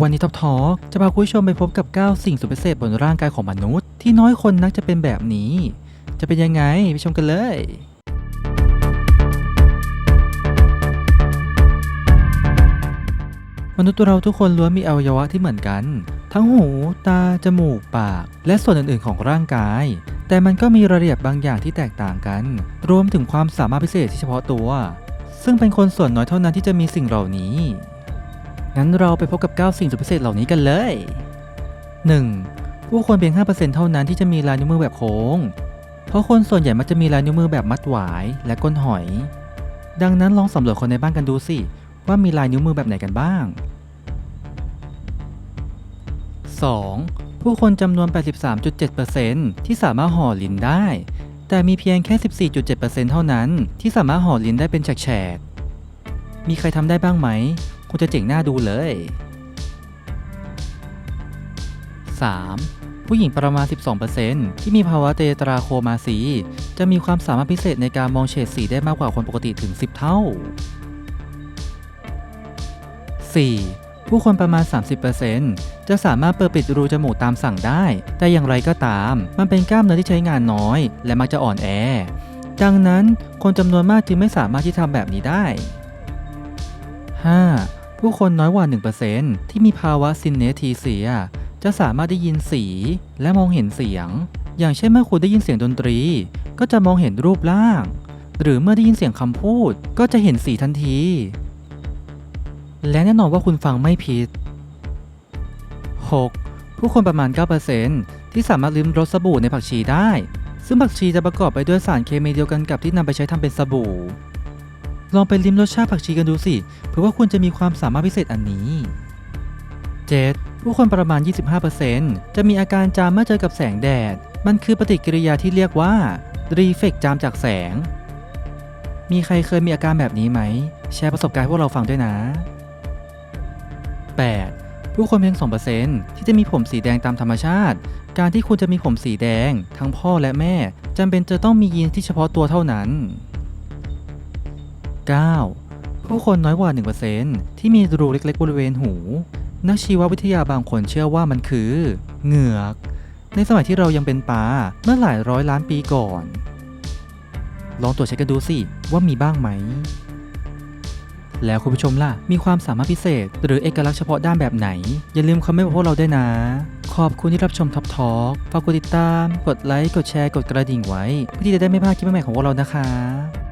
วันนี้ท็อปทอจะพาคุณผู้ชมไปพบกับ 9 สิ่งสุดพิเศษบนร่างกายของมนุษย์ ที่น้อยคนนักจะเป็นแบบนี้ จะเป็นยังไง ไปชมกันเลย มนุษย์เราทุกคนล้วนมีอวัยวะที่เหมือนกัน ทั้งหู ตา จมูก ปาก และส่วนอื่นๆ ของร่างกาย แต่มันก็มีรายละเอียดบางอย่างที่แตกต่างกัน รวมถึงความสามารถพิเศษที่เฉพาะตัว ซึ่งเป็นคนส่วนน้อยเท่านั้นที่จะมีสิ่งเหล่านี้ งั้นเราไปพบกับ 9 สิ่งสุดพิเศษเหล่านี้กันเลย 1. ผู้คนเพียง 5%เท่านั้นที่จะมีลายนิ้วมือแบบโค้ง เพราะคนส่วนใหญ่มักจะมีลายนิ้วมือแบบมัดหวายและก้นหอย ดังนั้นลองสำรวจคนในบ้านกันดูสิ ว่ามีลายนิ้วมือแบบไหนกันบ้าง 2. ผู้คนจำนวน 83.7%ที่สามารถห่อลิ้นได้ แต่มีเพียงแค่ 14.7%เท่านั้น ที่สามารถห่อลิ้นได้เป็นแฉกๆมีใครทำได้บ้างไหม งจะเจ๋งหน้าดูเลย 3. ผู้หญิงประมาณ 12%ที่มีภาวะเตตราโคมาซี จะมีความสามารถพิเศษในการมองเฉดสีได้มากกว่าคนปกติถึง 10 เท่า 4. ผู้คนประมาณ 30%จะสามารถเปิดปิดรูจมูกตามสั่งได้ แต่อย่างไรก็ตาม มันเป็นกล้ามเนื้อที่ใช้งานน้อย และมักจะอ่อนแอ ดังนั้นคนจำนวนมากจึงไม่สามารถที่ทำแบบนี้ได้ 5. ผู้คนน้อยกว่า 1%ที่มีภาวะซินเนทีเซีย จะสามารถได้ยินสีและมองเห็นเสียง อย่างเช่นเมื่อคุณได้ยินเสียงดนตรี ก็จะมองเห็นรูปร่าง หรือเมื่อได้ยินเสียงคำพูดก็จะเห็นสีทันที และแน่นอนว่าคุณฟังไม่ผิด 6. ผู้คนประมาณ 9%ที่สามารถลิ้มรสสบู่ในผักชีได้ ซึ่งผักชีจะประกอบไปด้วยสารเคมีเดียวกันกับที่นำไปใช้ทำเป็นสบู่ ลองไปลิ้มรสชาติผักชีกันดูสิเพื่อว่าคุณจะมีความสามารถพิเศษอันนี้ 7. ผู้คนประมาณ 25%จะมีอาการจามเมื่อเจอกับแสงแดด มันคือปฏิกิริยาที่เรียกว่ารีเฟกจามจากแสง มีใครเคยมีอาการแบบนี้ไหม แชร์ประสบการณ์ให้พวกเราฟังด้วยนะ 8. ผู้คนเพียง 2%ที่จะมีผมสีแดงตามธรรมชาติ การที่คุณจะมีผมสีแดง ทั้งพ่อและแม่จำเป็นจะต้องมียีนที่เฉพาะตัวเท่านั้น 9. ผู้คนน้อยกว่า 1%ที่มีรูเล็กๆ บริเวณหู นักชีววิทยาบางคนเชื่อว่ามันคือเหงือก ในสมัยที่เรายังเป็นปลาเมื่อหลายร้อยล้านปีก่อน ลองตรวจเช็คกันดูสิว่ามีบ้างไหม แล้วคุณผู้ชมล่ะ มีความสามารถพิเศษ หรือเอกลักษณ์เฉพาะด้านแบบไหน อย่าลืมคอมเมนต์บอกพวกเราด้วยนะขอบคุณที่รับชมท็อปทอ l k ฝากกดติดตาม กดไลค์ กดแชร์ กดกระดิ่งไว้ เพื่อที่จะได้ไม่พลาดคลิปใหม่ๆของพวกเรานะคะ